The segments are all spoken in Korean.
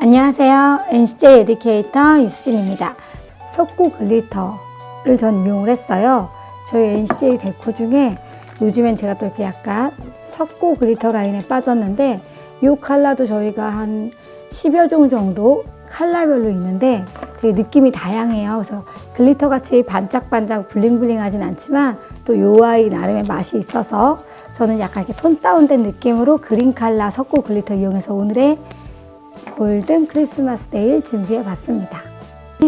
안녕하세요. NCJ 에듀케이터 유수진입니다. 석고 글리터를 전 이용을 했어요. 저희 NCJ 데코 중에 요즘엔 제가 또 이렇게 약간 석고 글리터 라인에 빠졌는데 이 컬러도 저희가 한 10여 종 정도 컬러별로 있는데 되게 느낌이 다양해요. 그래서 글리터 같이 반짝반짝 블링블링 하진 않지만 또 요 아이 나름의 맛이 있어서 저는 약간 이렇게 톤 다운된 느낌으로 그린 컬러 석고 글리터 이용해서 오늘의 골든 크리스마스 데이를 준비해 봤습니다.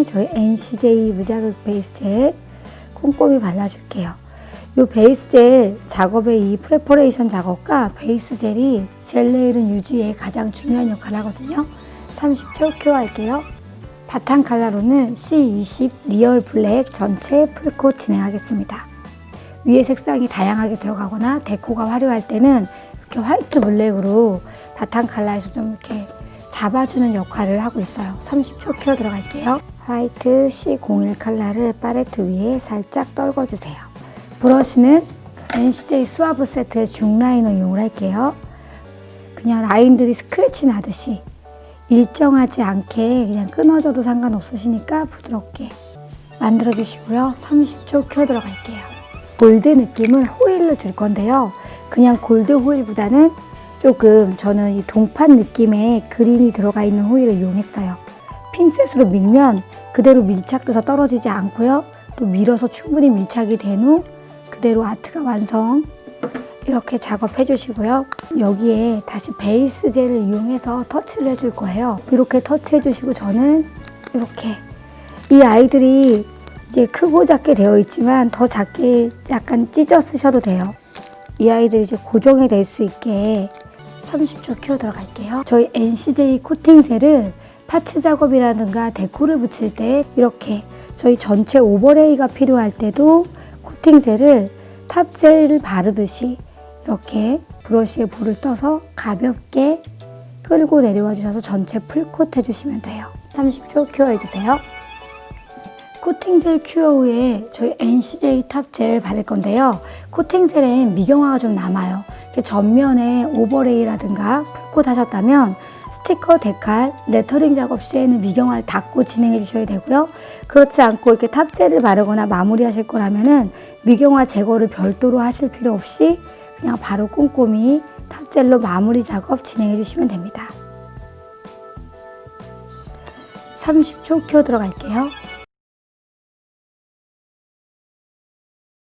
저희 NCJ 무자극 베이스 젤 꼼꼼히 발라줄게요. 이 베이스 젤 작업의 이 프레퍼레이션 작업과 베이스 젤이 젤 레일은 유지에 가장 중요한 역할을 하거든요. 30초 큐어할게요. 바탕 컬러로는 C20 리얼 블랙 전체 풀코 진행하겠습니다. 위에 색상이 다양하게 들어가거나 데코가 화려할 때는 이렇게 화이트 블랙으로 바탕 컬러에서 좀 이렇게 잡아주는 역할을 하고 있어요. 30초 큐어 들어갈게요. 화이트 C01 컬러를 팔레트 위에 살짝 떨궈주세요. 브러쉬는 NCJ 스와브 세트의 중라이너 이용을 할게요. 그냥 라인들이 스크래치 나듯이 일정하지 않게 그냥 끊어져도 상관없으시니까 부드럽게 만들어 주시고요. 30초 큐어 들어갈게요. 골드 느낌을 호일로 줄 건데요. 그냥 골드 호일보다는 조금 저는 이 동판 느낌의 그린이 들어가 있는 호일을 이용했어요. 핀셋으로 밀면 그대로 밀착돼서 떨어지지 않고요. 또 밀어서 충분히 밀착이 된 후 그대로 아트가 완성. 이렇게 작업해 주시고요. 여기에 다시 베이스 젤을 이용해서 터치를 해줄 거예요. 이렇게 터치해 주시고 저는 이렇게 이 아이들이 이제 크고 작게 되어 있지만 더 작게 약간 찢어 쓰셔도 돼요. 이 아이들이 이제 고정이 될 수 있게 30초 키워 들어갈게요. 저희 NCJ 코팅 젤을 파츠 작업이라든가 데코를 붙일 때 이렇게 저희 전체 오버레이가 필요할 때도 코팅 젤을 탑 젤을 바르듯이 이렇게 브러쉬에 볼을 떠서 가볍게 끌고 내려와 주셔서 전체 풀콧 해주시면 돼요. 30초 큐어 해주세요. 코팅젤 큐어 후에 저희 NCJ 탑젤 바를 건데요. 코팅젤엔 미경화가 좀 남아요. 전면에 오버레이라든가 풀콧 하셨다면 스티커, 데칼, 레터링 작업 시에는 미경화를 닫고 진행해 주셔야 되고요. 그렇지 않고 이렇게 탑젤을 바르거나 마무리 하실 거라면은 미경화 제거를 별도로 하실 필요 없이 그냥 바로 꼼꼼히 탑젤로 마무리 작업 진행해 주시면 됩니다. 30초 큐어 들어갈게요.